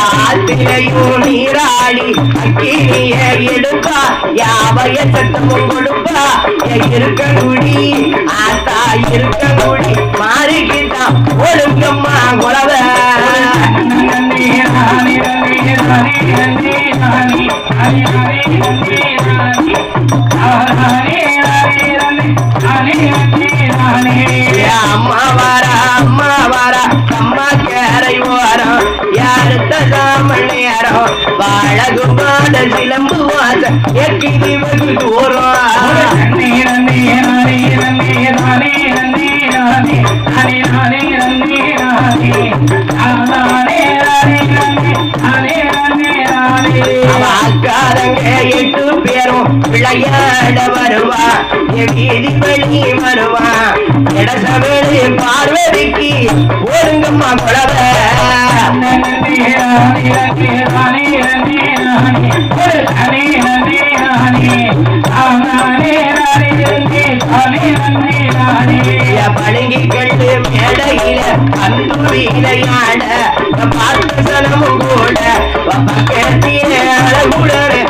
ஆத்திரையும் நீராடி அக்கினிய எடுப்பா யாவைய சட்டமும் கொடுப்பா இருக்க குடி ஆத்தா இருக்க குடி மாறிக்கிட்டான் ஒழுங்கம்மா குலவ அம்மா வாரா யாருத்ததான் மணியாரம் வாழகுமாத சிலம்பு வாச எக்கினி வெகு தூரம் அக்காரங்க எட்டு பேரும் விளையாட வருவா. வீதி வழி வருவா. இடசவேடு பார்வதிக்கு ஒருங்கம்மா குழவை. பழங்கிக்கண்டு மேடையில அன்பு வீணையாட பார்த்து சனமும் கூட பக்கத்தில அழகுடர்